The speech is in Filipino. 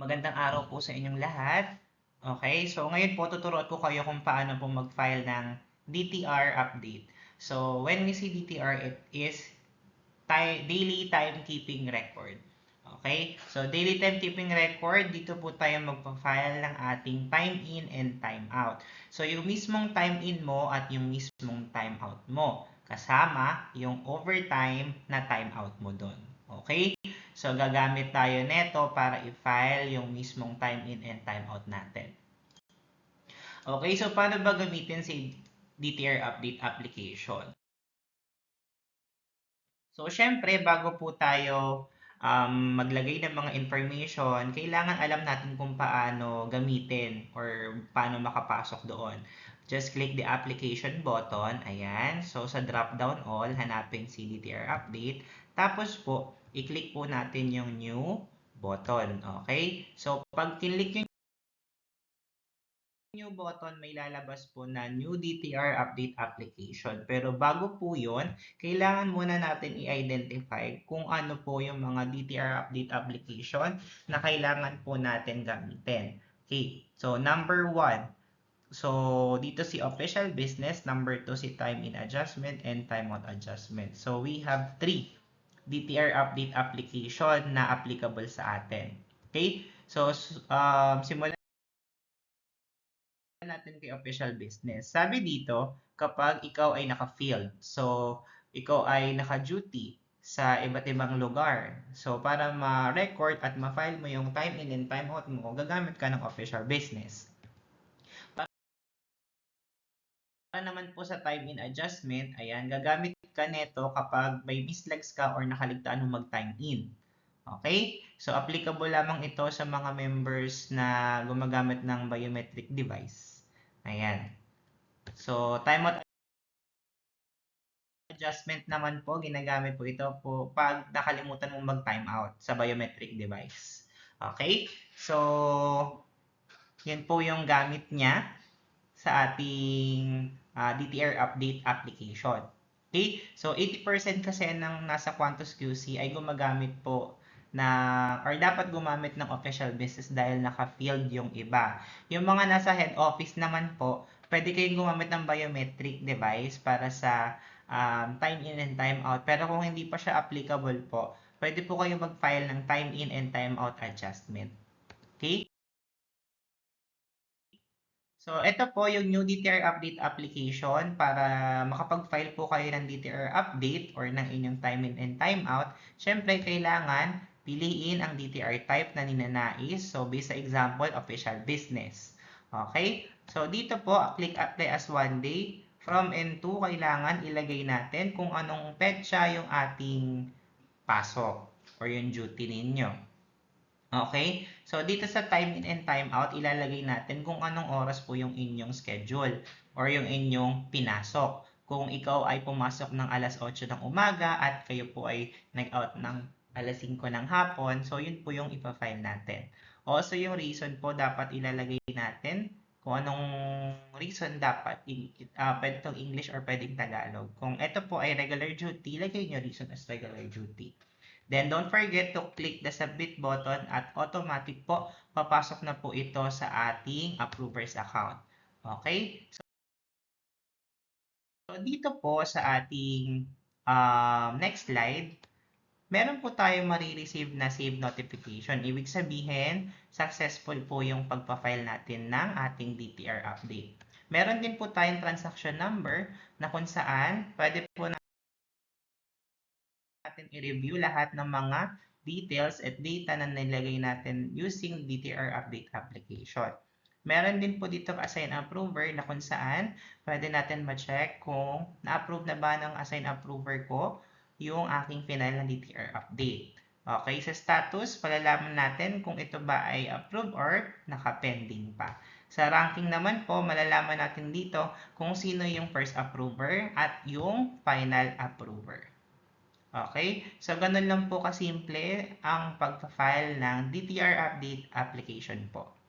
Magandang araw po sa inyong lahat. Okay, so ngayon po tuturuan ko kayo kung paano po mag-file ng DTR update. So when we see DTR, it is ti- daily timekeeping record. Okay, so daily timekeeping record, dito po tayo magpa-file ng ating time in and time out. So yung mismong time in mo at yung mismong time out mo, kasama yung overtime na time out mo doon. Okay? So, gagamit tayo neto para i-file yung mismong time in and time out natin. Okay, so paano ba gamitin si DTR update application? So, syempre, bago po tayo um, maglagay ng mga information, kailangan alam natin kung paano gamitin or paano makapasok doon. Just click the application button. Ayan. So, sa drop-down all, hanapin si DTR update. Tapos po, i-click po natin yung new button. Okay? So, pag kinlik yung new button, may lalabas po na new DTR update application. Pero bago po yun, kailangan muna natin i-identify kung ano po yung mga DTR update application na kailangan po natin gamitin. Okay, so number one, so dito si official business, number two si time in adjustment and time out adjustment. So we have three DTR update application na applicable sa atin. Okay, so um, simulan natin kay official business. Sabi dito, kapag ikaw ay naka-field, so ikaw ay naka-duty sa iba't ibang lugar. So, para ma-record at ma-file mo yung time in and time out mo, gagamit ka ng official business. Naman po sa time in adjustment, ayan, gagamit ka neto kapag may mislags ka or nakaligtaan mo mag-time in. Okay? So, applicable lamang ito sa mga members na gumagamit ng biometric device. Ayan. So, timeout adjustment naman po, ginagamit po ito po pag nakalimutan mong mag-time out sa biometric device. Okay? So, yan po yung gamit niya sa ating uh, ah, DTR update application. Okay? So, 80% kasi ng nasa Quantus QC ay gumagamit po na or dapat gumamit ng official business dahil naka-field yung iba. Yung mga nasa head office naman po, pwede kayong gumamit ng biometric device para sa um, time in and time out. Pero kung hindi pa siya applicable po, pwede po kayong mag-file ng time in and time out adjustment. So, ito po yung new DTR update application para makapag-file po kayo ng DTR update or ng inyong time in and time out. Siyempre, kailangan piliin ang DTR type na ninanais. So, based sa example, official business. Okay? So, dito po, click apply as one day. From N2, kailangan ilagay natin kung anong petsa yung ating pasok or yung duty ninyo. Okay? So, dito sa time in and time out, ilalagay natin kung anong oras po yung inyong schedule or yung inyong pinasok. Kung ikaw ay pumasok ng alas 8 ng umaga at kayo po ay nag-out ng alas 5 ng hapon. So, yun po yung ipa-file natin. Also, yung reason po dapat ilalagay natin kung anong reason dapat. Uh, pwede itong English or pwedeng Tagalog. Kung ito po ay regular duty, lagay nyo reason as regular duty. Then, don't forget to click the submit button at automatic po, papasok na po ito sa ating approvers account. Okay? So, so dito po sa ating um, next slide, meron po tayong marireceive na save notification. Ibig sabihin, successful po yung pagpa-file natin ng ating DTR update. Meron din po tayong transaction number na kung saan pwede po natin i-review lahat ng mga details at data na nilagay natin using DTR update application. Meron din po dito assign approver na kung saan pwede natin ma-check kung na-approve na ba ng assign approver ko yung aking final na DTR update. Okay, sa status, palalaman natin kung ito ba ay approved or naka-pending pa. Sa ranking naman po, malalaman natin dito kung sino yung first approver at yung final approver. Okay? So, ganun lang po kasimple ang pagpa-file ng DTR update application po.